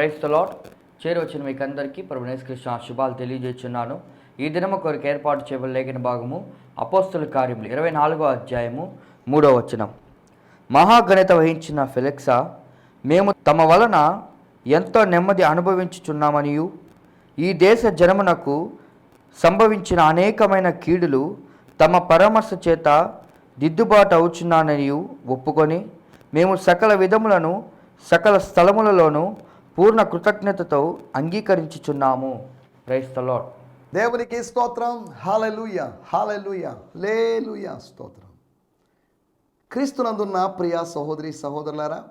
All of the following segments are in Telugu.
ప్రైస్ లాట్ చేరవచ్చిన మీకు అందరికీ ప్రభునేశ్ కృష్ణ శుభాలు తెలియజేస్తున్నాను. ఈ దినము కొరకు ఏర్పాటు చేయబడిన లేఖన భాగము అపోస్తుల కార్యములు. ఇరవై నాలుగో అధ్యాయము మూడో వచనం. మహాగణిత వహించిన ఫెలెక్సా మేము తమ వలన ఎంతో నెమ్మది అనుభవించుచున్నామనియు. ఈ దేశ జనమునకు సంభవించిన అనేకమైన కీడులు తమ పరామర్శ చేత దిద్దుబాటు అవుచున్నాననియు ఒప్పుకొని మేము సకల విధములను సకల స్థలములలోనూ పూర్ణ కృతజ్ఞతతో అంగీకరించుచున్నాము. క్రైస్తలో దేవునికి స్తోత్రం. హాలెలూయ హాలెలూయ లేలుయ స్తోత్రం. క్రీస్తునందున్న ప్రియ సహోదరి సహోదరులారా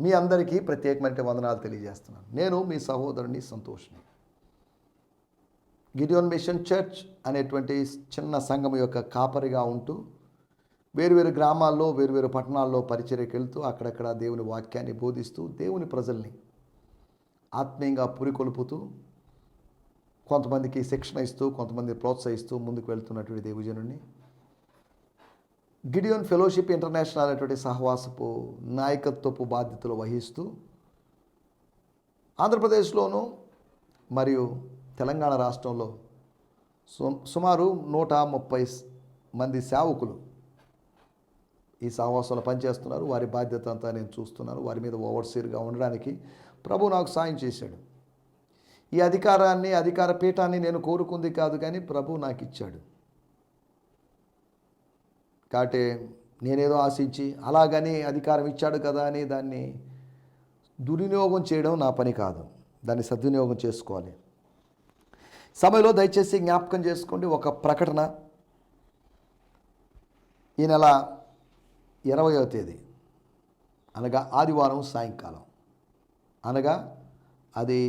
మీ అందరికీ ప్రత్యేకమైన వందనాలు తెలియజేస్తున్నాను. నేను మీ సహోదరుని సంతోష్ని. గిడియోన్ మిషన్ చర్చ్ అనేటువంటి చిన్న సంఘం యొక్క కాపరిగా ఉంటూ వేరువేరు గ్రామాల్లో వేరువేరు పట్టణాల్లో పరిచర్యకి వెళ్తూ అక్కడక్కడ దేవుని వాక్యాన్ని బోధిస్తూ దేవుని ప్రజల్ని ఆత్మీయంగా పురికొల్పుతూ కొంతమందికి శిక్షణ ఇస్తూ కొంతమంది ప్రోత్సహిస్తూ ముందుకు వెళ్తున్నటువంటి దేవజనుడిని గిడియోన్ ఫెలోషిప్ ఇంటర్నేషనల్ అనేటువంటి సహవాసపు నాయకత్వపు బాధ్యతలు వహిస్తూ ఆంధ్రప్రదేశ్లోనూ మరియు తెలంగాణ రాష్ట్రంలో సు సుమారు నూట ముప్పై మంది సేవకులు ఈ సహవాసంలో పనిచేస్తున్నారు. వారి బాధ్యత అంతా నేను చూస్తున్నాను. వారి మీద ఓవర్సీర్గా ఉండడానికి ప్రభు నాకు సాయం చేశాడు. ఈ అధికారాన్ని అధికార పీఠాన్ని నేను కోరుకుంది కాదు కానీ ప్రభు నాకు ఇచ్చాడు. కాబట్టి నేనేదో ఆశించి అలాగని అధికారం ఇచ్చాడు కదా అని దాన్ని దుర్వినియోగం చేయడం నా పని కాదు. దాన్ని సద్వినియోగం చేసుకోవాలి. సమయంలో దయచేసి జ్ఞాపకం చేసుకోండి. ఒక ప్రకటన ఈ నెల ఇరవయో తేదీ అనగా ఆదివారం సాయంకాలం. అనగా అది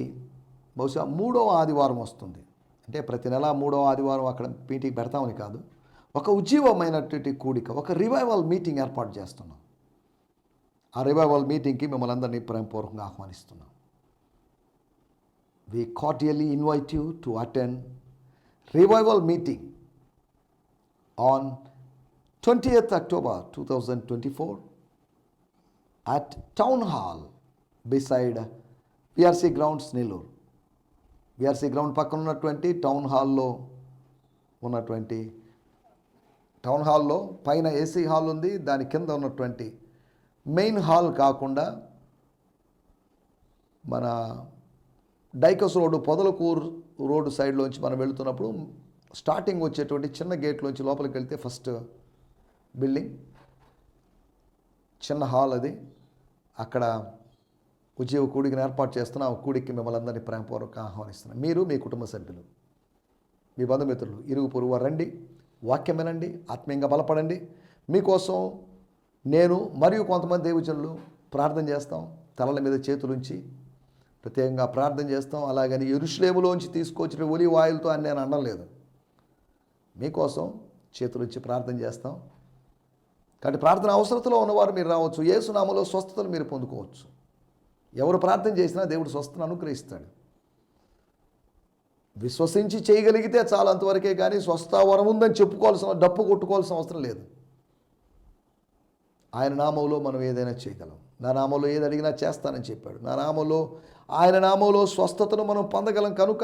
బహుశా మూడవ ఆదివారం వస్తుంది. అంటే ప్రతి నెల మూడవ ఆదివారం అక్కడ మీటింగ్ పెడతామని కాదు. ఒక ఉజ్జీవమైనటువంటి కూడిక ఒక రివైవల్ మీటింగ్ ఏర్పాటు చేస్తున్నాం. ఆ రివైవల్ మీటింగ్కి మిమ్మల్ని అందరినీ ప్రేమపూర్వకంగా ఆహ్వానిస్తున్నాం. We cordially invite you to attend revival meeting on twenty eighth October two thousand twenty four at town hall beside PRC grounds Nellore PRC ground పక్కన ఉన్నటువంటి టౌన్ హాల్లో ఉన్నటువంటి టౌన్ హాల్లో పైన ఏసీ హాల్ ఉంది దాని కింద ఉన్నటువంటి మెయిన్ హాల్ కాకుండా మన డైకస్ రోడ్డు పొదలకూరు రోడ్డు సైడ్లోంచి మనం వెళుతున్నప్పుడు స్టార్టింగ్ వచ్చేటువంటి చిన్న గేట్లోంచి లోపలికి వెళ్తే ఫస్ట్ బిల్డింగ్ చిన్న హాల్ అది. అక్కడ ఉద్యోగ కూడికను ఏర్పాటు చేస్తున్న ఆ కూడికి మిమ్మల్ని అందరినీ ప్రేమపూర్వక ఆహ్వానిస్తున్నాం మీరు మీ కుటుంబ సభ్యులు మీ బంధుమిత్రులు ఇరుగు పొరుగు రండి వాక్యం వినండి ఆత్మీయంగా బలపడండి. మీకోసం నేను మరియు కొంతమంది దేవజనులు ప్రార్థన చేస్తాం. తలల మీద చేతులుంచి ప్రత్యేకంగా ప్రార్థన చేస్తాం. అలాగని ఎరుషులేములోంచి తీసుకొచ్చిన ఒలి వాయులతో అని నేను అనలేదు మీకోసం చేతులుంచి ప్రార్థన చేస్తాం. కాబట్టి ప్రార్థన అవసరతలో ఉన్నవారు మీరు రావచ్చు. ఏసునామలో స్వస్థతలు మీరు పొందుకోవచ్చు. ఎవరు ప్రార్థన చేసినా దేవుడు స్వస్థను అనుగ్రహిస్తాడు. విశ్వసించి చేయగలిగితే చాలా అంతవరకే కానీ స్వస్థ వరం ఉందని చెప్పుకోవాల్సిన డప్పు కొట్టుకోవాల్సిన అవసరం లేదు. ఆయన నామంలో మనం ఏదైనా చేయగలం. నా నామంలో ఏది అడిగినా చేస్తానని చెప్పాడు. నా నామంలో ఆయన నామంలో స్వస్థతను మనం పొందగలం కనుక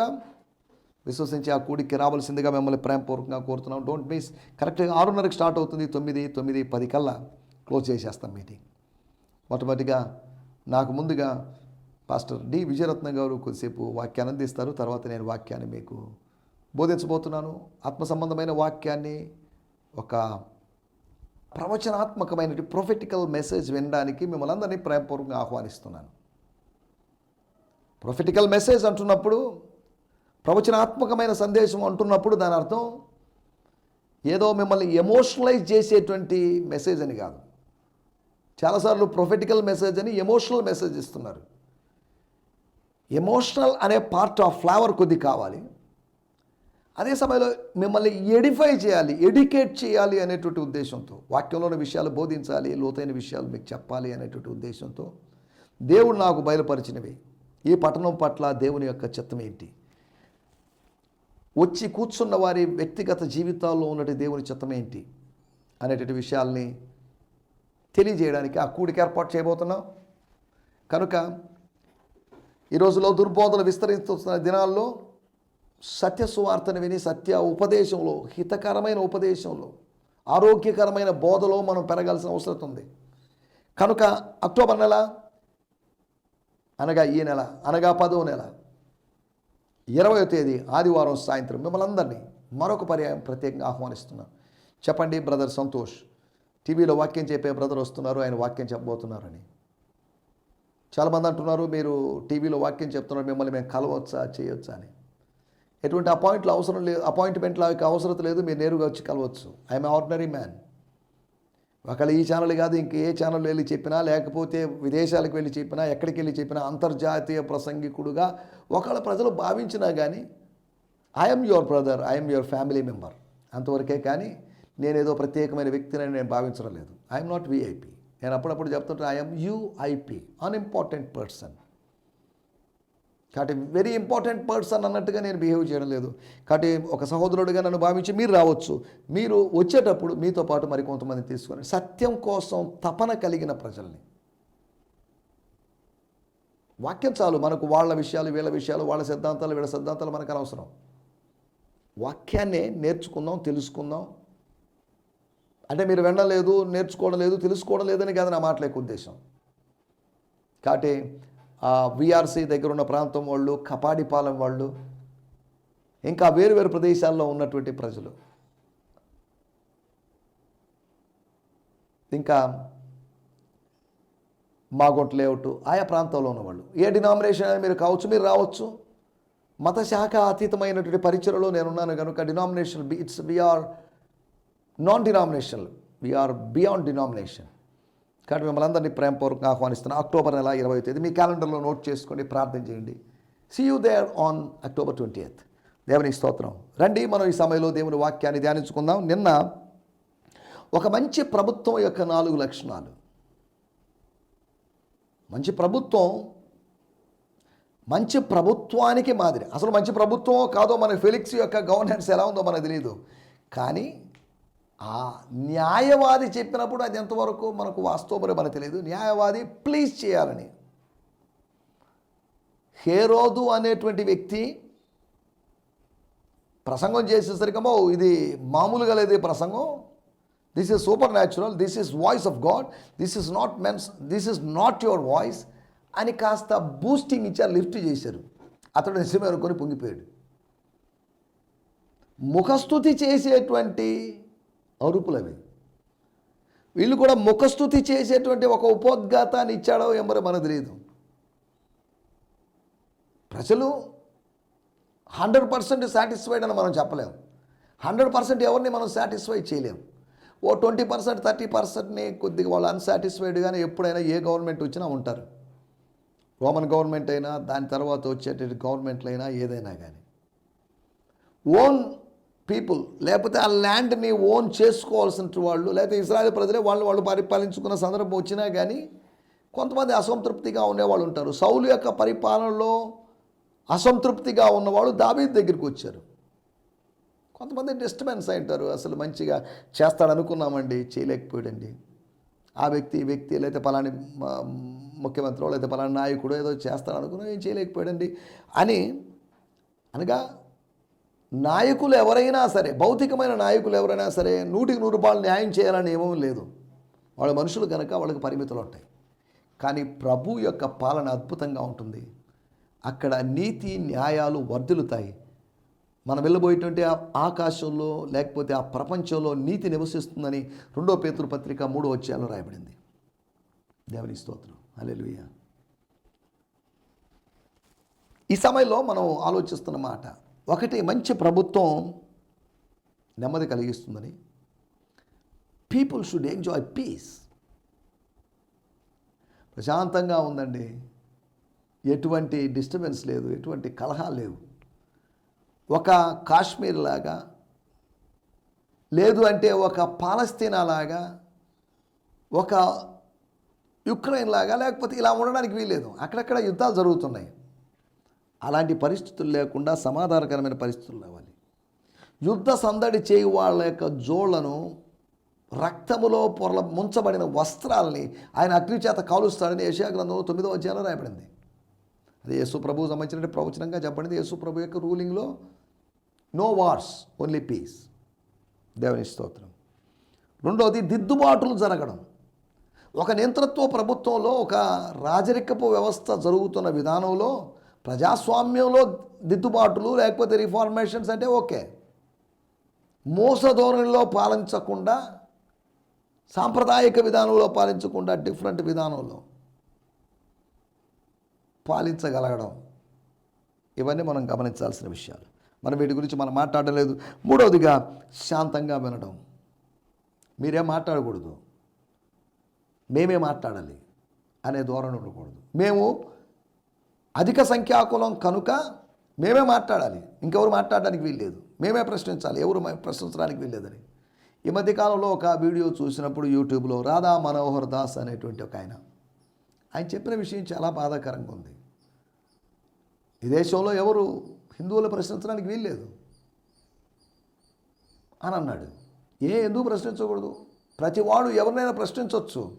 విశ్వసించి ఆ కూడికి రావాల్సిందిగా మిమ్మల్ని ప్రేమపూర్వకంగా కోరుతున్నాం. డోంట్ మిస్ కరెక్ట్గా ఆరున్నరకు స్టార్ట్ అవుతుంది. తొమ్మిది తొమ్మిది పది కల్లా క్లోజ్ చేసేస్తాం మీటింగ్ మొట్టమొదటిగా నాకు ముందుగా పాస్టర్ డి. విజయరత్నం గారు కొద్దిసేపు వాక్యాన్ని అందిస్తారు. తర్వాత నేను వాక్యాన్ని మీకు బోధించబోతున్నాను. ఆత్మ సంబంధమైన వాక్యాన్ని ఒక ప్రవచనాత్మకమైన ప్రొఫెటికల్ మెసేజ్ వినడానికి మిమ్మల్ని అందరినీ ప్రేమపూర్వకంగా ఆహ్వానిస్తున్నాను. ప్రొఫెటికల్ మెసేజ్ అంటున్నప్పుడు ప్రవచనాత్మకమైన సందేశం అంటున్నప్పుడు దాని అర్థం ఏదో మిమ్మల్ని ఎమోషనలైజ్ చేసేటువంటి మెసేజ్ అని కాదు. చాలాసార్లు ప్రొఫెటికల్ మెసేజ్ అని ఎమోషనల్ మెసేజ్ ఇస్తున్నారు. ఎమోషనల్ అనే పార్ట్ ఆఫ్ ఫ్లేవర్ కొద్ది కావాలి. అదే సమయంలో మిమ్మల్ని ఎడిఫై చేయాలి ఎడ్యుకేట్ చేయాలి అనేటువంటి ఉద్దేశంతో వాక్యంలోని విషయాలు బోధించాలి లోతైన విషయాలు మీకు చెప్పాలి అనేటువంటి ఉద్దేశంతో దేవుడు నాకు బయలుపరిచినవి. ఈ పట్టణం పట్ల దేవుని యొక్క చిత్తం ఏంటి? వచ్చి కూర్చున్న వారి వ్యక్తిగత జీవితాల్లో ఉన్నటి దేవుని చిత్తం ఏంటి? అనేటువంటి విషయాల్ని తెలియజేయడానికి ఆ కూడికి ఏర్పాటు చేయబోతున్నాం. కనుక ఈ రోజులో దుర్బోధలు విస్తరిస్తున్న దినాల్లో సత్య సువార్తను విని సత్య ఉపదేశంలో హితకరమైన ఉపదేశంలో ఆరోగ్యకరమైన బోధలో మనం పెరగాల్సిన అవసరం ఉంది. కనుక అక్టోబర్ నెల అనగా ఈ నెల అనగా పదో నెల ఇరవయో తేదీ ఆదివారం సాయంత్రం మిమ్మల్ని అందరినీ మరొక పర్యాయం ప్రత్యేకంగా ఆహ్వానిస్తున్నాను చెప్పండి బ్రదర్ సంతోష్. టీవీలో వాక్యం చెప్పే బ్రదర్ వస్తున్నారు ఆయన వాక్యం చెప్పబోతున్నారని. చాలామంది అంటున్నారు మీరు టీవీలో వాక్యం చెప్తున్నారు మిమ్మల్ని మేము కలవచ్చా చేయొచ్చా అని. ఎటువంటి అపాయింట్లు అవసరం లేదు అపాయింట్మెంట్ల యొక్క అవసరం లేదు మీరు నేరుగా వచ్చి కలవచ్చు. ఐఎమ్ ఆర్డినరీ మ్యాన్ ఒకవేళ ఈ ఛానల్ కాదు ఇంక ఏ ఛానల్ వెళ్ళి చెప్పినా లేకపోతే విదేశాలకు వెళ్ళి చెప్పినా ఎక్కడికి వెళ్ళి చెప్పినా అంతర్జాతీయ ప్రసంగికుడుగా ఒకవేళ ప్రజలు భావించినా కానీ I'm your brother I'm your family member అంతవరకే కానీ నేనేదో ప్రత్యేకమైన వ్యక్తిని నేను భావించడం లేదు ఐఎమ్ నాట్ విఐపి నేను అప్పుడప్పుడు చెప్తుంటే ఐఎమ్ యుఐపి అన్ఇంపార్టెంట్ పర్సన్ కాబట్టి వెరీ ఇంపార్టెంట్ పర్సన్ అన్నట్టుగా నేను బిహేవ్ చేయడం లేదు. కాబట్టి ఒక సహోదరుడిగా నన్ను భావించి మీరు రావచ్చు. మీరు వచ్చేటప్పుడు మీతో పాటు మరి కొంతమంది తీసుకొని సత్యం కోసం తపన కలిగిన ప్రజల్ని. వాక్యం చాలు మనకు వాళ్ళ విషయాలు వీళ్ళ విషయాలు వాళ్ళ సిద్ధాంతాలు వీళ్ళ సిద్ధాంతాలు మనకు అనవసరం. వాక్యాన్నే నేర్చుకుందాం తెలుసుకుందాం అంటే మీరు వినలేదు నేర్చుకోవడం లేదు తెలుసుకోవడం లేదని కాదు నా మాటల యొక్క ఉద్దేశం. కాబట్టి విఆర్సీ దగ్గర ఉన్న ప్రాంతం వాళ్ళు కపాడిపాలెం వాళ్ళు ఇంకా వేరు వేరు ప్రదేశాల్లో ఉన్నటువంటి ప్రజలు. ఇంకా మాగొంట లేఅవుట్ ఆయా ప్రాంతంలో ఉన్నవాళ్ళు ఏ డినామినేషన్ అయినా మీరు కావచ్చు మీరు రావచ్చు. మత శాఖ అతీతమైనటువంటి పరిచయలో నేనున్నాను కనుక denomination it's we're non denominational we're beyond denomination కాబట్టి మిమ్మల్ని అందరినీ ప్రేమపూర్వకంగా ఆహ్వానిస్తున్నాను అక్టోబర్ నెల ఇరవై తేదీ. మీ క్యాలెండర్లో నోట్ చేసుకోండి ప్రార్థన చేయండి. See you there on October twenty eighth దేవుని స్తోత్రం. రండి మనం ఈ సమయంలో దేవుని వాక్యాన్ని ధ్యానించుకుందాం. నిన్న ఒక మంచి ప్రభుత్వం యొక్క నాలుగు లక్షణాలు. మంచి ప్రభుత్వం మంచి ప్రభుత్వానికి మాదిరి. అసలు మంచి ప్రభుత్వం కాదో మన ఫెలిక్స్ యొక్క గవర్నెన్స్ ఎలా ఉందో మనకు తెలియదు కానీ ఆ న్యాయవాది చెప్పినప్పుడు అది ఎంతవరకు మనకు వాస్తవమో మనకు తెలియదు. న్యాయవాది ప్లీజ్ చేయాలని. హేరోదు అనేటువంటి వ్యక్తి ప్రసంగం చేసేసరికమో ఇది మామూలుగా లేదు ప్రసంగం. This is supernatural this is voice of God this is not men's this is not your voice అని కాస్త బూస్టింగ్ ఇచ్చారు లిఫ్ట్ చేశారు. అతడు నిజమే అనుకొని పొంగిపోయాడు. ముఖస్థుతి చేసేటువంటి అరుపులు అవి వీళ్ళు కూడా ముఖస్థుతి చేసేటువంటి ఒక ఉపోద్ఘాతాన్ని ఇచ్చాడో ఏమో మనకు తెలియదు ప్రజలు హండ్రెడ్ పర్సెంట్ సాటిస్ఫైడ్ అని మనం చెప్పలేము హండ్రెడ్ పర్సెంట్ ఎవరిని మనం సాటిస్ఫై చేయలేము ఓ ట్వంటీ పర్సెంట్ థర్టీ పర్సెంట్ని కొద్దిగా వాళ్ళు అన్సాటిస్ఫైడ్గానే ఎప్పుడైనా ఏ గవర్నమెంట్ వచ్చినా ఉంటారు. రోమన్ గవర్నమెంట్ అయినా దాని తర్వాత వచ్చేటువంటి గవర్నమెంట్లు అయినా ఏదైనా కానీ ఓన్ పీపుల్ లేకపోతే ఆ ల్యాండ్ని ఓన్ చేసుకోవాల్సిన వాళ్ళు లేకపోతే ఇస్రాయల్ ప్రజలే వాళ్ళు వాళ్ళు పరిపాలించుకున్న సందర్భం వచ్చినా కానీ కొంతమంది అసంతృప్తిగా ఉండేవాళ్ళు ఉంటారు. సౌలు యొక్క పరిపాలనలో అసంతృప్తిగా ఉన్నవాళ్ళు దావీద్ దగ్గరికి వచ్చారు. కొంతమంది డిస్టర్బెన్స్ అయింటారు అసలు మంచిగా చేస్తాడనుకున్నామండి చేయలేకపోయాడండి. ఆ వ్యక్తి వ్యక్తి లేకపోతే పలాని ముఖ్యమంత్రి లేకపోతే పలాని నాయకుడు ఏదో చేస్తాడనుకున్నా ఏం చేయలేకపోయాడండి అని అనగా నాయకులు ఎవరైనా సరే భౌతికమైన నాయకులు ఎవరైనా సరే నూటికి నూరు రూపాయలు న్యాయం చేయాలని ఏమీ లేదు. వాళ్ళ మనుషులు కనుక వాళ్ళకి పరిమితులు ఉంటాయి. కానీ ప్రభు యొక్క పాలన అద్భుతంగా ఉంటుంది. అక్కడ నీతి న్యాయాలు వర్ధిల్లుతాయి. మనం వెళ్ళబోయేటువంటి ఆ ఆకాశంలో లేకపోతే ఆ ప్రపంచంలో నీతి నివసిస్తుందని రెండో పేతురు పత్రిక మూడో వచ్చేయాలో రాయబడింది. దేవుని స్తోత్రం. హల్లెలూయా. ఈ సమయంలో మనం ఆలోచిస్తున్న మాట ఒకటి మంచి ప్రభుత్వం నెమ్మది కలిగిస్తుందని. పీపుల్ షుడ్ ఎంజాయ్ పీస్ ప్రశాంతంగా ఉందండి. ఎటువంటి డిస్టర్బెన్స్ లేదు ఎటువంటి కలహాలు లేవు. ఒక కాశ్మీర్ లాగా లేదు అంటే ఒక పాలస్తీనా లాగా ఒక యుక్రెయిన్ లాగా లేకపోతే ఇలా ఉండడానికి వీలేదు అక్కడక్కడ యుద్ధాలు జరుగుతున్నాయి. అలాంటి పరిస్థితులు లేకుండా సమాధానకరమైన పరిస్థితులు రావాలి. యుద్ధ సందడి చేయు వాళ్ళ యొక్క జోళ్ళను రక్తములో పొరల ముంచబడిన వస్త్రాలని ఆయన అగ్ని చేత కాలుస్తాడని యశాగ్రంథంలో తొమ్మిదో అధ్యాయంలో రాయబడింది. అది యేసు ప్రభువు సంబంధించిన ప్రవచనంగా చెప్పండి యేసు ప్రభు యొక్క రూలింగ్లో నో వార్స్ ఓన్లీ పీస్ దేవుని స్తోత్రం. రెండవది దిద్దుబాటులు జరగడం. ఒక నియంత్రత్వ ప్రభుత్వంలో ఒక రాజరికపు వ్యవస్థ జరుగుతున్న విధానంలో ప్రజాస్వామ్యంలో దిద్దుబాటులు లేకపోతే రిఫార్మేషన్స్ అంటే ఓకే. మోస ధోరణిలో పాలించకుండా సాంప్రదాయక విధానంలో పాలించకుండా డిఫరెంట్ విధానంలో పాలించగలగడం. ఇవన్నీ మనం గమనించాల్సిన విషయాలు. మనం వీటి గురించి మనం మాట్లాడలేదు. మూడవదిగా శాంతంగా వినడం. మీరేం మాట్లాడకూడదు. మేమే మాట్లాడాలి అనే ధోరణి ఉండకూడదు. మేము అధిక సంఖ్యాకులం కనుక మేమే మాట్లాడాలి. ఇంకెవరు మాట్లాడడానికి వీల్లేదు. మేమే ప్రశ్నించాలి. ఎవరు ప్రశ్నించడానికి వీల్లేదని. ఈ మధ్యకాలంలో ఒక వీడియో చూసినప్పుడు యూట్యూబ్లో రాధా మనోహర్ దాస్ అనేటువంటి ఒక ఆయన. ఆయన చెప్పిన విషయం చాలా బాధాకరంగా ఉంది. ఈ దేశంలో ఎవరు హిందువులు ప్రశ్నించడానికి వీల్లేదు అని అన్నాడు. ఏ ఎందుకు ప్రశ్నించకూడదు? ప్రతివాడు ఎవరినైనా ప్రశ్నించవచ్చు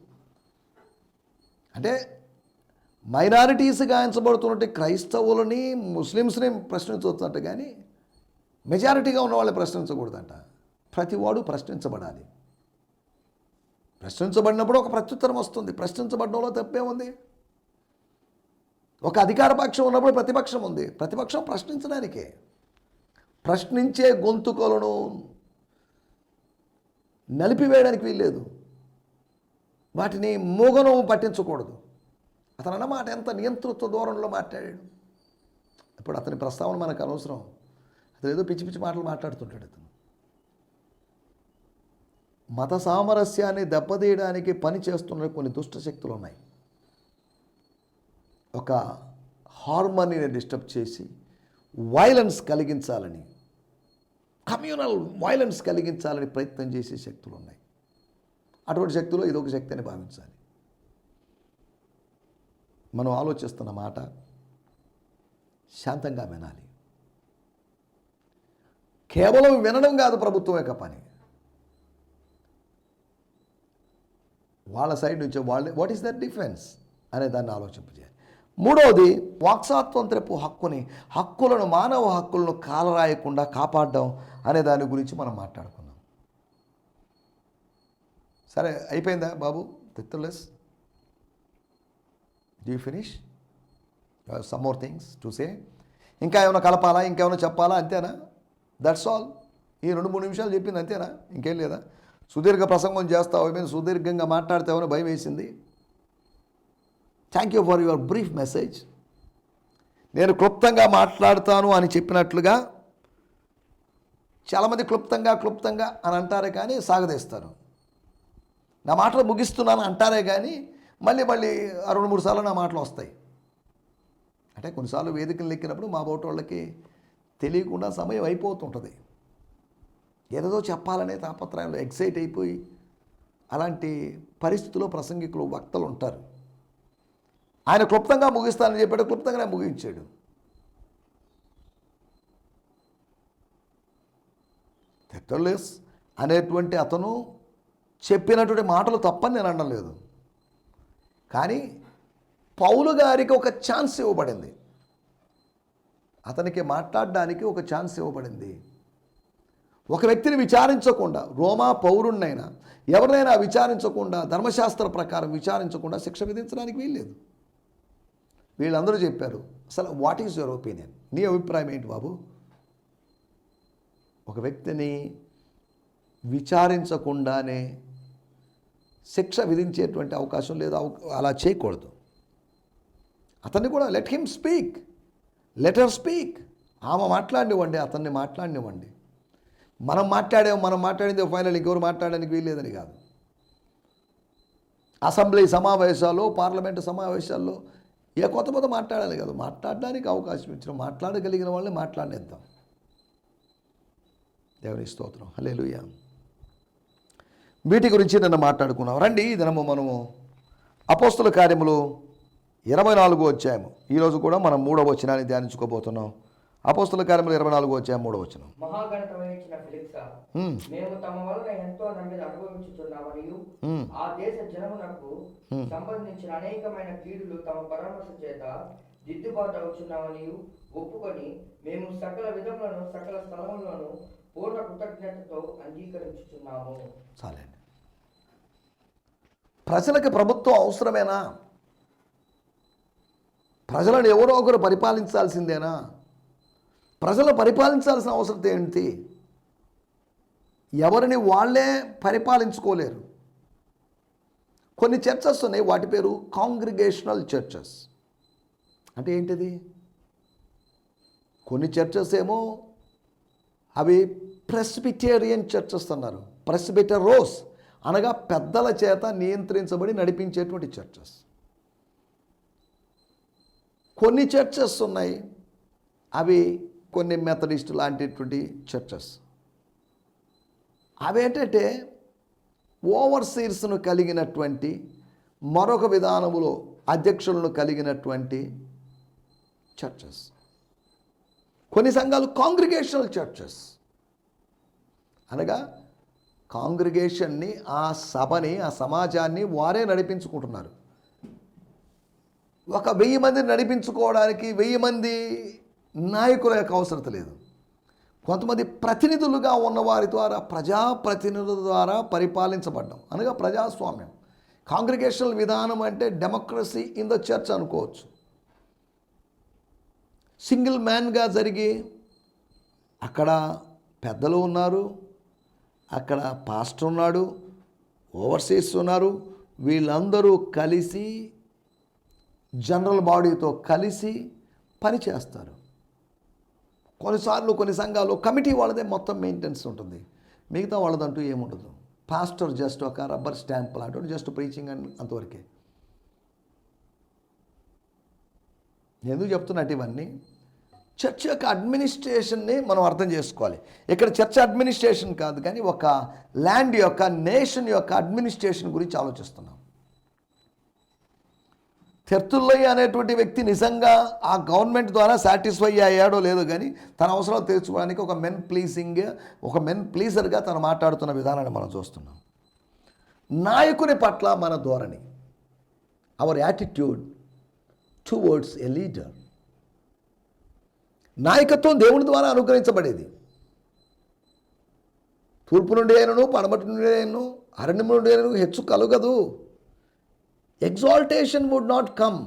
అంటే మైనారిటీస్గా ఎంచబడుతున్నట్టు క్రైస్తవులని ముస్లిమ్స్ని ప్రశ్నించవచ్చునట్టు కానీ మెజారిటీగా ఉన్న వాళ్ళని ప్రశ్నించకూడదంట. ప్రతివాడు ప్రశ్నించబడాలి. ప్రశ్నించబడినప్పుడు ఒక ప్రత్యుత్తరం వస్తుంది. ప్రశ్నించబడడంలో తప్పే ఉంది. ఒక అధికార పక్షం ఉన్నప్పుడు ప్రతిపక్షం ఉంది. ప్రతిపక్షం ప్రశ్నించడానికే. ప్రశ్నించే గొంతుకలను నలిపివేయడానికి వీల్లేదు. వాటిని మూగనం పట్టించకూడదు. అతను అన్నమాట ఎంత నియంతృత్వ దూరంలో మాట్లాడాడు? ఇప్పుడు అతని ప్రస్తావన మనకు అనవసరం. అతను ఏదో పిచ్చి పిచ్చి మాటలు మాట్లాడుతుంటాడు అతను. మత సామరస్యాన్ని దెబ్బతీయడానికి పని చేస్తున్న కొన్ని దుష్ట శక్తులు ఉన్నాయి. ఒక హార్మోనీని డిస్టర్బ్ చేసి వైలెన్స్ కలిగించాలని కమ్యూనల్ వైలెన్స్ కలిగించాలని ప్రయత్నం చేసే శక్తులు ఉన్నాయి. అటువంటి శక్తులు ఇదొక శక్తి అని భావించాలి. మనం ఆలోచిస్తున్న మాట శాంతంగా వినాలి. కేవలం వినడం కాదు ప్రభుత్వం యొక్క పని. వాళ్ళ సైడ్ నుంచి వాళ్ళే వాట్ ఈస్ దట్ డిఫరెన్స్ అనే దాన్ని ఆలోచింపజేయాలి. మూడవది వాక్సాత్వంత్రపు హక్కుని హక్కులను మానవ హక్కులను కాలరాయకుండా కాపాడడం అనే దాని గురించి మనం మాట్లాడుకుందాం. సరే అయిపోయిందా బాబు? తిత్తులెస్ do you finish some more things to say ఇంకా ఏమైనా కలపాలా? ఇంకేమైనా చెప్పాలా? అంతేనా? దట్స్ ఆల్ ఈ రెండు మూడు నిమిషాలు చెప్పింది అంతేనా? ఇంకేం లేదా? సుదీర్ఘ ప్రసంగం చేస్తావు. మీద సుదీర్ఘంగా మాట్లాడతావని భయం వేసింది? Thank you for your brief message నేను క్లుప్తంగా మాట్లాడతాను అని చెప్పినట్లుగా చాలామంది క్లుప్తంగా క్లుప్తంగా అని అంటారే కానీ సాగదీస్తారు. నా మాటలు ముగిస్తున్నాను అంటారే కానీ మళ్ళీ మళ్ళీ రెండు మూడు సార్లు నా మాటలు వస్తాయి. అంటే కొన్నిసార్లు వేదికలు ఎక్కినప్పుడు మా బోటి వాళ్ళకి తెలియకుండా సమయం అయిపోతుంటుంది. ఏదేదో చెప్పాలనే తాపత్రయంలో ఎక్సైట్ అయిపోయి అలాంటి పరిస్థితుల్లో ప్రసంగికులు వక్తలు ఉంటారు. ఆయన క్లుప్తంగా ముగిస్తానని చెప్పాడు క్లుప్తంగానే ముగించాడు. తెట్టలేస్ అనేటువంటి అతను చెప్పినటువంటి మాటలు తప్పని నేను అనడం లేదు. కానీ పౌలు గారికి ఒక ఛాన్స్ ఇవ్వబడింది. అతనికి మాట్లాడడానికి ఒక ఛాన్స్ ఇవ్వబడింది. ఒక వ్యక్తిని విచారించకుండా రోమా పౌరుణ్ణైనా ఎవరినైనా విచారించకుండా ధర్మశాస్త్ర ప్రకారం విచారించకుండా శిక్ష విధించడానికి వీల్లేదు. వీళ్ళందరూ చెప్పారు అసలు వాట్ ఈజ్ యువర్ ఒపీనియన్ నీ అభిప్రాయం ఏంటి బాబు? ఒక వ్యక్తిని విచారించకుండానే శిక్ష విధించేటువంటి అవకాశం లేదు అలా చేయకూడదు. అతన్ని కూడా let him speak let her speak ఆమె మాట్లాడినివ్వండి అతన్ని మాట్లాడినివ్వండి. మనం మాట్లాడాము మనం మాట్లాడింది ఫైనల్ ఇంకెవరు మాట్లాడడానికి వీల్లేదని కాదు. అసెంబ్లీ సమావేశాల్లో పార్లమెంటు సమావేశాల్లో ఏ కొత్త కొత్త మాట్లాడాలి కాదు. మాట్లాడడానికి అవకాశం ఇచ్చిన మాట్లాడగలిగిన వాళ్ళని మాట్లాడేద్దాం దేవుని స్తోత్రం. హలే వీటి గురించి నిన్న మాట్లాడుకున్నాం. రండి ఈ దినము మనము అపోస్తుల కార్యములు ఇరవై నాలుగో అధ్యాయము. ఈరోజు కూడా మనం మూడవ వచనాన్ని ధ్యానించుకోబోతున్నాం. అపోస్తుల కార్యములు ఇరవై నాలుగో అధ్యాయం మూడవ వచనం. మహాగణితమైన ఇచ్చిన ఫిలిక్సా హ్మ్, మేము తమ వలన ఎంతో నమ్మిది అనుభవించుతున్నామనియు హ్మ్. ఆ దేశ జనమునకు సంబంధించిన అనేకమైన కీడులు తమ పరామర్శ చేత దిద్దుబాటు అవుతున్నామని ఒప్పుకొని మేము సకల విధములను సకల స్థలములను పూర్ణ కృతజ్ఞతతో అంగీకరించుతున్నాము చాలండి. ప్రజలకు ప్రభుత్వం అవసరమేనా? ప్రజలను ఎవరో ఒకరు పరిపాలించాల్సిందేనా? ప్రజలు పరిపాలించాల్సిన అవసరం ఏంటి? ఎవరిని వాళ్ళే పరిపాలించుకోలేరు. కొన్ని చర్చెస్ ఉన్నాయి వాటి పేరు కాంగ్రిగేషనల్ చర్చెస్. అంటే ఏంటిది? కొన్ని చర్చెస్ ఏమో అవి ప్రెస్బిటేరియన్ చర్చెస్ అన్నారు ప్రెస్బిటర్ రోస్ అనగా పెద్దల చేత నియంత్రించబడి నడిపించేటువంటి చర్చెస్. కొన్ని చర్చెస్ ఉన్నాయి. అవి కొన్ని మెథడిస్ట్ లాంటిటువంటి చర్చెస్. అవేంటంటే ఓవర్సీర్స్ను కలిగినటువంటి మరొక విధానములో అధ్యక్షులను కలిగినటువంటి చర్చెస్. కొన్ని సంఘాలు కాంగ్రిగేషనల్ చర్చెస్. అనగా కాంగ్రిగేషన్ని ఆ సభని ఆ సమాజాన్ని వారే నడిపించుకుంటున్నారు. ఒక వెయ్యి మందిని నడిపించుకోవడానికి వెయ్యి మంది నాయకుల యొక్క అవసరం లేదు. కొంతమంది ప్రతినిధులుగా ఉన్నవారి ద్వారా ప్రజాప్రతినిధుల ద్వారా పరిపాలించబడ్డం. అనగా ప్రజాస్వామ్యం. కాంగ్రిగేషనల్ విధానం అంటే డెమోక్రసీ ఇన్ ద చర్చ్ అనుకోవచ్చు. సింగిల్ మ్యాన్గా జరిగి అక్కడ పెద్దలు ఉన్నారు. అక్కడ పాస్టర్ ఉన్నాడు ఓవర్సీస్ ఉన్నారు వీళ్ళందరూ కలిసి జనరల్ బాడీతో కలిసి పని చేస్తారు. కొన్నిసార్లు కొన్ని సంఘాలు కమిటీ వాళ్ళదే మొత్తం మెయింటెనెన్స్ ఉంటుంది. మిగతా వాళ్ళదంటూ ఏముండదు. పాస్టర్ జస్ట్ ఒక రబ్బర్ స్టాంప్ లాంటి జస్ట్ ప్రీచింగ్ అని అంతవరకే. ఎందుకు చెప్తున్నట్టు ఇవన్నీ? చర్చ్ యొక్క అడ్మినిస్ట్రేషన్ని మనం అర్థం చేసుకోవాలి. ఇక్కడ చర్చ్ అడ్మినిస్ట్రేషన్ కాదు కానీ ఒక ల్యాండ్ యొక్క నేషన్ యొక్క అడ్మినిస్ట్రేషన్ గురించి ఆలోచిస్తున్నాం. తెర్తుల్లయ్య అనేటువంటి వ్యక్తి నిజంగా ఆ గవర్నమెంట్ ద్వారా సాటిస్ఫై అయ్యాడో లేదో కానీ తన అవసరాలు తీర్చుకోవడానికి ఒక మెన్ ప్లీజింగ్ ఒక మెన్ ప్లీజర్గా తను మాట్లాడుతున్న విధానాన్ని మనం చూస్తున్నాం. నాయకుని పట్ల మన ధోరణి our attitude towards a leader నాయకత్వం దేవుని ద్వారా అనుగ్రహించబడేది. తూర్పు నుండి అయినను పడమటి నుండి అయినను అరణ్యం నుండి అయినను హెచ్చు కలగదు. Exaltation would not come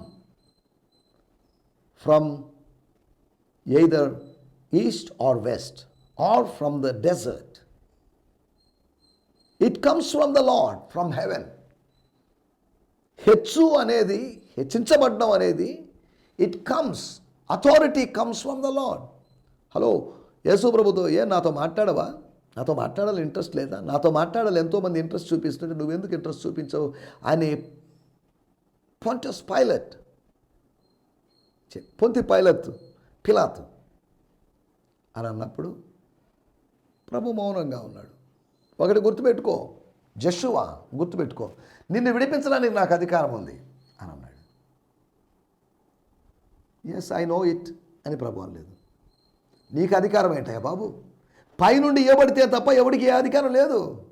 from either east or west or from the desert it comes from the Lord from heaven హెచ్చు అనేది హెచ్చించబడ్డం అనేది it comes authority comes from the Lord hello Yesu ప్రభుతో ఏ నాతో మాట్లాడవా? నాతో మాట్లాడాలి ఇంట్రెస్ట్ లేదా? నాతో మాట్లాడాలి ఎంతోమంది ఇంట్రెస్ట్ చూపిస్తుంటే నువ్వెందుకు ఇంట్రెస్ట్ చూపించవు? అని పొంటస్ పైలట్ చె- పొంతి పైలత్ పిలాత్ అని అన్నప్పుడు ప్రభు మౌనంగా ఉన్నాడు. ఒకటి గుర్తుపెట్టుకో జషువా గుర్తుపెట్టుకో. నిన్ను విడిపించడానికి నాకు అధికారం ఉంది అని అన్నాడు ఎస్ ఐ నో ఇట్ అని ప్రభు అనలేదు నీకు అధికారం ఏంటయ్యా బాబు? పైనుండి ఇవ్వబడితే తప్ప ఎవడికి ఏ అధికారం లేదు.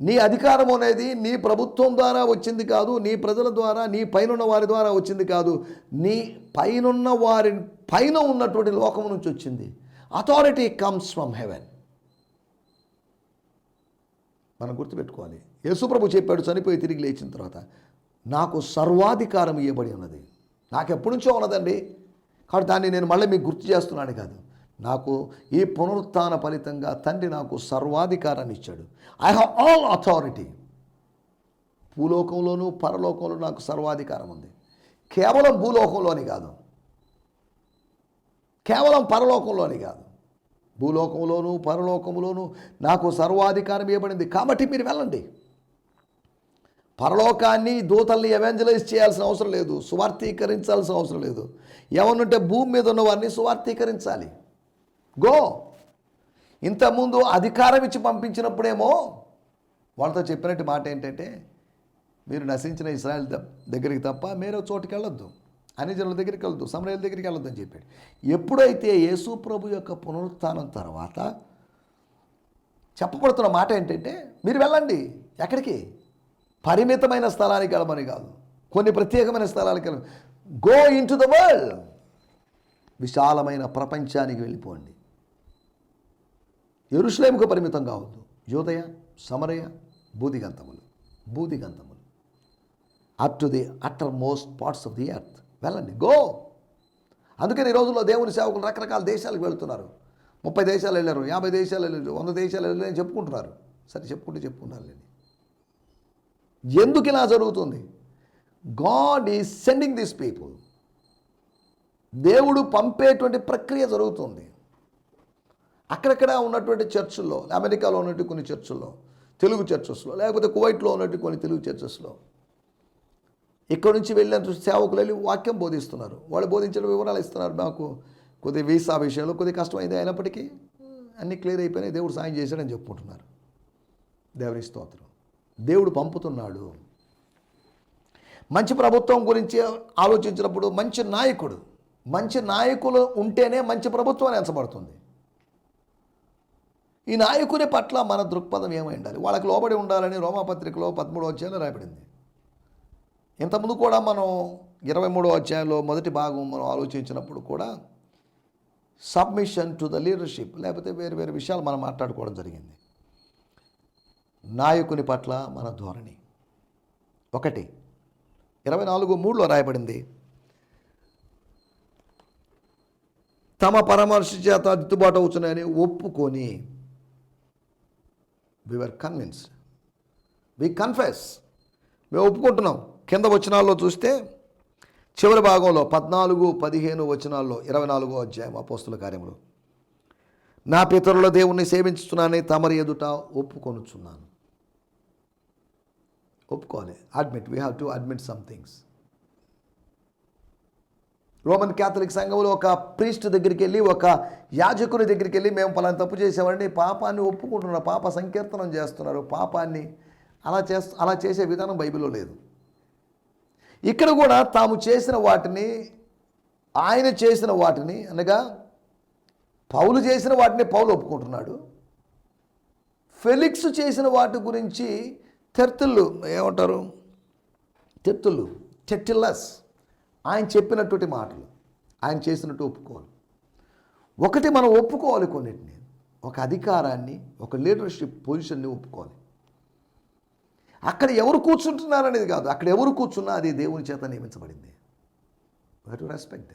నీ అధికారం అనేది నీ ప్రభుత్వం ద్వారా వచ్చింది కాదు నీ ప్రజల ద్వారా నీ పైనున్న వారి ద్వారా వచ్చింది కాదు. నీ పైనున్న వారి పైన ఉన్నటువంటి లోకం నుంచి వచ్చింది. అథారిటీ కమ్స్ ఫ్రమ్ హెవెన్ మనం గుర్తుపెట్టుకోవాలి. యేసుప్రభు చెప్పాడు చనిపోయి తిరిగి లేచిన తర్వాత నాకు సర్వాధికారం ఇవ్వబడి ఉన్నది. నాకు ఎప్పటి నుంచో ఉన్నదండి. కాబట్టి దాన్ని నేను మళ్ళీ మీకు గుర్తు చేస్తున్నాను కాదు. నాకు ఈ పునరుత్థాన ఫలితంగా తండ్రి నాకు సర్వాధికారాన్ని ఇచ్చాడు. ఐ హ్యావ్ ఆల్ అథారిటీ భూలోకంలోనూ పరలోకంలో నాకు సర్వాధికారం ఉంది. కేవలం భూలోకంలోని కాదు. కేవలం పరలోకంలోని కాదు. భూలోకంలోనూ పరలోకంలోనూ నాకు సర్వాధికారం ఇవ్వబడింది. కాబట్టి మీరు వెళ్ళండి. పరలోకాన్ని దూతల్ని ఎవెంజలైజ్ చేయాల్సిన అవసరం లేదు సువార్థీకరించాల్సిన అవసరం లేదు. ఎవరినుంటే భూమి మీద ఉన్నవారిని సువార్థీకరించాలి. గో! ఇంతకుముందు అధికారం ఇచ్చి పంపించినప్పుడేమో వాళ్ళతో చెప్పినట్టు మాట ఏంటంటే మీరు నశించిన ఇస్రాయల్ ద- దగ్గరికి తప్ప మీరు చోటుకి వెళ్ళొద్దు. అన్ని జనుల దగ్గరికి వెళ్ళొద్దు సమరయుల దగ్గరికి వెళ్ళొద్దు అని చెప్పాడు. ఎప్పుడైతే యేసు ప్రభు యొక్క పునరుత్థానం తర్వాత చెప్పబడుతున్న మాట ఏంటంటే మీరు వెళ్ళండి ఎక్కడికి? పరిమితమైన స్థలానికి వెళ్ళమని కాదు. కొన్ని ప్రత్యేకమైన స్థలానికి వెళ్ళ go into the world విశాలమైన ప్రపంచానికి వెళ్ళిపోండి. ఎరుషులేముకు పరిమితం కావద్దు. యోదయ సమరయ బూదిగంతములు బూదిగంతములు. Up to the uttermost parts of the earth వెళ్ళండి. గో అందుకని ఈ రోజుల్లో దేవుని సేవకులు రకరకాల దేశాలకు వెళ్తున్నారు. ముప్పై దేశాలు వెళ్ళారు యాభై దేశాలు వెళ్ళారు వంద దేశాలు వెళ్ళారు అని చెప్పుకుంటున్నారు. సరే చెప్పుకుంటే చెప్పుకున్నారు లేండి ఎందుకు ఇలా జరుగుతుంది? God is sending this people దేవుడు పంపేటువంటి ప్రక్రియ జరుగుతుంది. అక్కడక్కడ ఉన్నటువంటి చర్చుల్లో అమెరికాలో ఉన్నటువంటి కొన్ని చర్చుల్లో తెలుగు చర్చెస్లో లేకపోతే కువైట్లో ఉన్నటువంటి కొన్ని తెలుగు చర్చెస్లో. ఇక్కడ నుంచి వెళ్ళిన సేవకులు వెళ్ళి వాక్యం బోధిస్తున్నారు. వాళ్ళు బోధించిన వివరాలు ఇస్తున్నారు. నాకు కొద్ది వీసా విషయంలో కొద్ది కష్టమైంది అయినప్పటికీ అన్నీ క్లియర్ అయిపోయినాయి. దేవుడు సాయం చేశాడని చెప్పుకుంటున్నారు. దేవుని స్తోత్రం. దేవుడు పంపుతున్నాడు. మంచి ప్రభుత్వం గురించి ఆలోచించినప్పుడు మంచి నాయకుడు మంచి నాయకులు ఉంటేనే మంచి ప్రభుత్వం ఎంచబడుతుంది. ఈ నాయకుని పట్ల మన దృక్పథం ఏమై ఉండాలి వాళ్ళకి లోబడి ఉండాలని రోమాపత్రికలో పదమూడో అధ్యాయంలో రాయబడింది. ఇంతకుముందు కూడా మనం ఇరవై మూడో అధ్యాయంలో మొదటి భాగం మనం ఆలోచించినప్పుడు కూడా సబ్మిషన్ టు ద లీడర్షిప్ లేకపోతే వేరు వేరు విషయాలు మనం మాట్లాడుకోవడం జరిగింది. నాయకుని పట్ల మన ధోరణి. ఒకటి ఇరవై నాలుగు మూడులో రాయబడింది తమ పరామర్శ చేత దిద్దుబాటు అవుతున్నాయని ఒప్పుకొని వీఆర్ కన్విన్స్ వి కన్ఫెస్ మేము ఒప్పుకుంటున్నాం. కింద వచనాల్లో చూస్తే చివరి భాగంలో పద్నాలుగు పదిహేను వచనాల్లో ఇరవై నాలుగో అధ్యాయం అపోస్తుల కార్యములు. నా పితరుల దేవుణ్ణి సేవించుతున్నానని తమరి ఎదుట ఒప్పుకొనుచున్నాను. ఒప్పుకోవాలి admit we have to admit some things Roman Catholic సంఘంలో ఒక ప్రీస్ట్ దగ్గరికి వెళ్ళి ఒక యాజకుని దగ్గరికి వెళ్ళి మేము పలానా తప్పు చేసేవాడిని. పాపాన్ని ఒప్పుకుంటున్నారు. పాప సంకీర్తనం చేస్తున్నారు. పాపాన్ని అలా చేస్తూ అలా చేసే విధానం బైబిల్లో లేదు. ఇక్కడ కూడా తాము చేసిన వాటిని ఆయన చేసిన వాటిని అనగా పౌలు చేసిన వాటిని పౌలు ఒప్పుకుంటున్నాడు. ఫెలిక్స్ చేసిన వాటి గురించి తెర్తుళ్ళు ఏమంటారు? తెర్తుళ్ళు టెట్టిల్లస్ ఆయన చెప్పినటువంటి మాటలు ఆయన చేసినట్టు ఒప్పుకోవాలి. ఒకటి మనం ఒప్పుకోవాలి కొన్నిటిని ఒక అధికారాన్ని ఒక లీడర్షిప్ పొజిషన్ని ఒప్పుకోవాలి. అక్కడ ఎవరు కూర్చుంటున్నారు అనేది కాదు అక్కడ ఎవరు కూర్చున్నా అది దేవుని చేత నియమించబడింది. టు రెస్పెక్ట్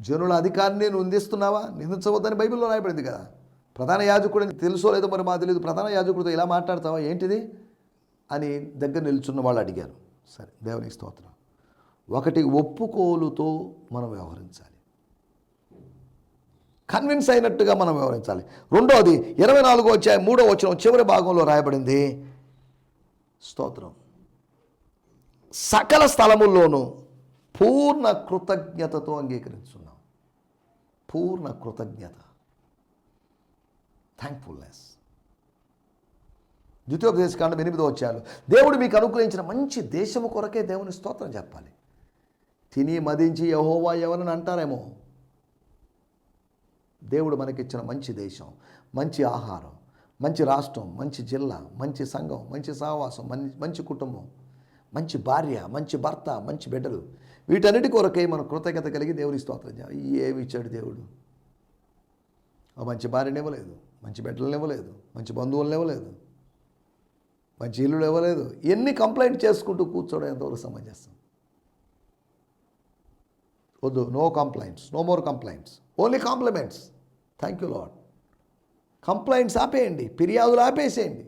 జనుల అధికారాన్ని నిందిస్తున్నావా? నిందించవద్దని బైబిల్లో రాయబడింది కదా. ప్రధాన యాజకుడు అని తెలుసో లేదో మరి మాకు తెలియదు ప్రధాన యాజకుడితో ఇలా మాట్లాడతావా? ఏంటిది? అని దగ్గర నిల్చున్న వాళ్ళు అడిగారు. సరే దేవునికి స్తోత్రం. ఒకటి ఒప్పుకోలుతో మనం వ్యవహరించాలి. కన్విన్స్ అయినట్టుగా మనం వ్యవహరించాలి. రెండోది ఇరవై నాలుగో వచ్చాయి మూడో వచ్చిన చివరి భాగంలో రాయబడింది. స్తోత్రం. సకల స్థలముల్లోనూ పూర్ణ కృతజ్ఞతతో అంగీకరించున్నాం. పూర్ణ కృతజ్ఞత. థ్యాంక్ఫుల్నెస్ ద్వితీయోపదేశకాండం ఎనిమిదో వచ్చాలు దేవుడు మీకు అనుగ్రహించిన మంచి దేశము కొరకే దేవుని స్తోత్రం చెప్పాలి. తిని మదించి యహోవా ఎవరని అంటారేమో? దేవుడు మనకిచ్చిన మంచి దేశం మంచి ఆహారం మంచి రాష్ట్రం మంచి జిల్లా మంచి సంఘం మంచి సహవాసం మంచి మంచి కుటుంబం మంచి భార్య మంచి భర్త మంచి బిడ్డలు. వీటన్నిటి కొరకై మనం కృతజ్ఞత కలిగి దేవుని స్తోత్రం ఏమి ఇచ్చాడు దేవుడు? ఓ మంచి భార్యను లేదు మంచి బిడ్డలను ఇవ్వలేదు మంచి బంధువులను ఇవ్వలేదు మంచి ఇల్లులు ఇవ్వలేదు. ఎన్ని కంప్లైంట్ చేసుకుంటూ కూర్చోవడం ఎంతవరకు సమంజసం? వద్దు no complaints no more complaints only compliments thank you Lord complaints ఆపేయండి ఫిర్యాదులు ఆపేసేయండి.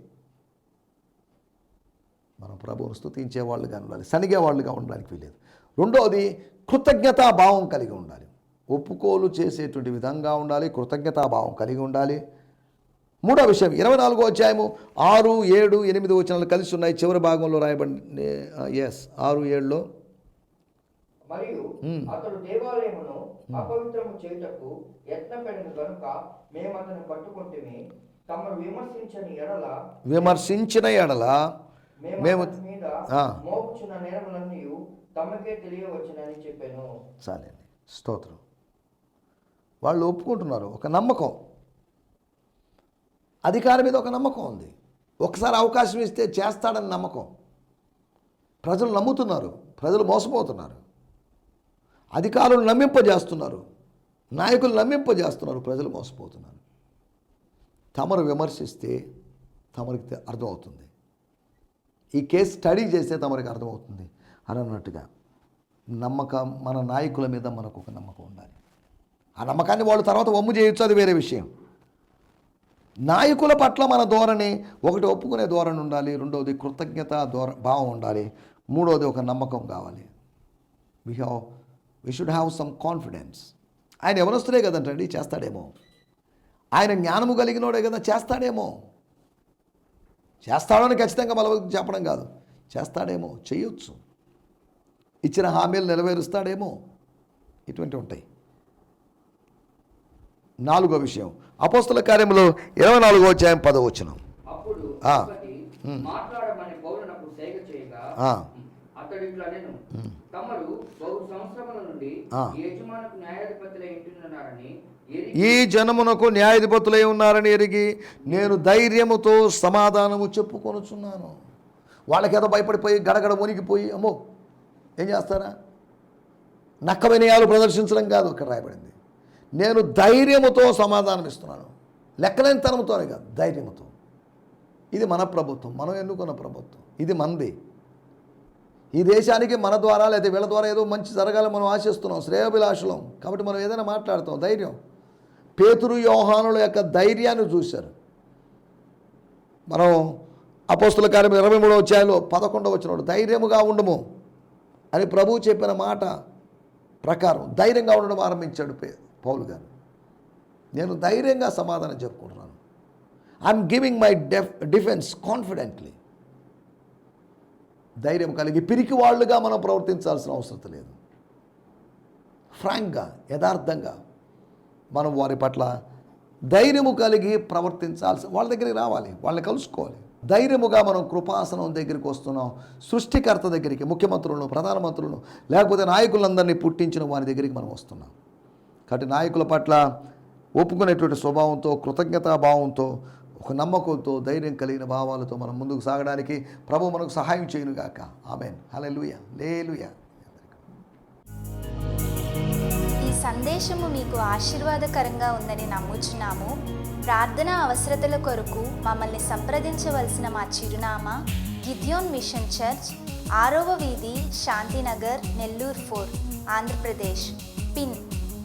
మనం ప్రభువును స్థుతించే వాళ్ళుగా ఉండాలి సనిగే వాళ్ళుగా ఉండడానికి వీలేదు రెండోది కృతజ్ఞతా భావం కలిగి ఉండాలి. ఒప్పుకోలు చేసేటువంటి విధంగా ఉండాలి కృతజ్ఞతా భావం కలిగి ఉండాలి. మూడో విషయం ఇరవై నాలుగో అధ్యాయము ఆరు ఏడు ఎనిమిది వచనాలు కలిసి ఉన్నాయి. చివరి భాగంలో రాయబడి ఎస్ ఆరు ఏడులో. మరియు అతడు దేవాలయమును అపవిత్రము చేయుటకు యత్నపడిన గనుక మేము అతను పట్టుకుంటేమి తమను విమర్శించని ఎడల విమర్శించిన ఎడల మేము మేము అతని మీద ఆ. మోపుచున్న నేరములన్నీ తమకే తెలియవచ్చునని చెప్పాను. చాలండి. స్తోత్రం. వాళ్ళు ఒప్పుకుంటున్నారు ఒక నమ్మకం. అధికారి మీద ఒక నమ్మకం ఉంది. ఒకసారి అవకాశం ఇస్తే చేస్తాడని నమ్మకం. ప్రజలు నమ్ముతున్నారు. ప్రజలు మోసపోతున్నారు. అధికారులు నమ్మింపజేస్తున్నారు. నాయకులు నమ్మింపజేస్తున్నారు. ప్రజలు మోసపోతున్నారు. తమరు విమర్శిస్తే తమరికి అర్థమవుతుంది. ఈ కేసు స్టడీ చేస్తే తమరికి అర్థమవుతుంది అని అన్నట్టుగా నమ్మకం మన నాయకుల మీద మనకు ఒక నమ్మకం ఉండాలి. ఆ నమ్మకాన్ని వాళ్ళు తర్వాత వమ్ము చేయొచ్చు అది వేరే విషయం. నాయకుల పట్ల మన ధోరణి ఒకటి ఒప్పుకునే ధోరణి ఉండాలి రెండవది కృతజ్ఞత ధోర భావం ఉండాలి మూడవది ఒక నమ్మకం కావాలి. We have we should have some confidence ఆయన ఎవరొస్తులే కదంటండి చేస్తాడేమో. ఆయన జ్ఞానము కలిగినోడే కదా చేస్తాడేమో. చేస్తాడని ఖచ్చితంగా మన చెప్పడం కాదు. చేస్తాడేమో చేయొచ్చు. ఇచ్చిన హామీలు నెరవేరుస్తాడేమో. ఇటువంటి ఉంటాయి. నాలుగో విషయం. అపోస్తుల కార్యంలో ఇరవై నాలుగో అధ్యాయం. ఈ ఎరిగి ఈ జనమునకు న్యాయాధిపతులై ఉన్నారని ఎరిగి నేను ధైర్యముతో సమాధానము చెప్పుకొనుచున్నాను. వాళ్ళకేదో భయపడిపోయి గడగడ మునిగిపోయి అమ్మో ఏం చేస్తారా? నక్క వినయాలు ప్రదర్శించడం కాదు ఇక్కడ రాయబడింది. నేను ధైర్యముతో సమాధానం ఇస్తున్నాను లెక్కలేనితనముతోనే కాదు ధైర్యముతో. ఇది మన ప్రభుత్వం మనం ఎన్నుకున్న ప్రభుత్వం ఇది మనది ఈ దేశానికి మన ద్వారా లేదా వీళ్ళ ద్వారా ఏదో మంచి జరగాలని మనం ఆశిస్తున్నాం శ్రేయోభిలాషులం. కాబట్టి మనం ఏదైనా మాట్లాడతాం ధైర్యం. పేతురు యోహానుల యొక్క ధైర్యాన్ని చూశారు. మనం అపోస్తుల కార్యం ఇరవై మూడవ అధ్యాయంలో పదకొండవ వచ్చినాడు ధైర్యముగా ఉండము అని ప్రభువు చెప్పిన మాట ప్రకారం ధైర్యంగా ఉండడం ఆరంభించాడు పేరు పౌలు గారు నేను ధైర్యంగా సమాధానం చెప్పుకుంటున్నాను. I'm giving my def defence confidently ధైర్యం కలిగి పిరికి వాళ్ళుగా మనం ప్రవర్తించాల్సిన అవసరం లేదు. ఫ్రాంక్గా యథార్థంగా మనం వారి పట్ల ధైర్యము కలిగి ప్రవర్తించాల్సి వాళ్ళ దగ్గరికి రావాలి వాళ్ళని కలుసుకోవాలి. ధైర్యముగా మనం కృపాసనం దగ్గరికి వస్తున్నాం సృష్టికర్త దగ్గరికి ముఖ్యమంత్రులను ప్రధానమంత్రులను లేకపోతే నాయకులందరినీ పుట్టించిన వారి దగ్గరికి మనం వస్తున్నాం. కాబట్టి నాయకుల పట్ల ఒప్పుకునేటువంటి స్వభావంతో కృతజ్ఞతాభావంతో ఒక నమ్మకంతో ధైర్యం కలిగిన భావాలతో మనం ముందుకు సాగడానికి ప్రభు మనకు సహాయం చేయనుగాక. ఆమెన్. హల్లెలూయా. లేలుయా. ఈ సందేశము మీకు ఆశీర్వాదకరంగా ఉందని నమ్ముచున్నాము. ప్రార్థన అవసరతల కొరకు మమ్మల్ని సంప్రదించవలసిన మా చిరునామా గిద్యోన్ మిషన్ చర్చ్ ఆరవ వీధి శాంతినగర్ నెల్లూరు ఫోర్ ఆంధ్రప్రదేశ్. పిన్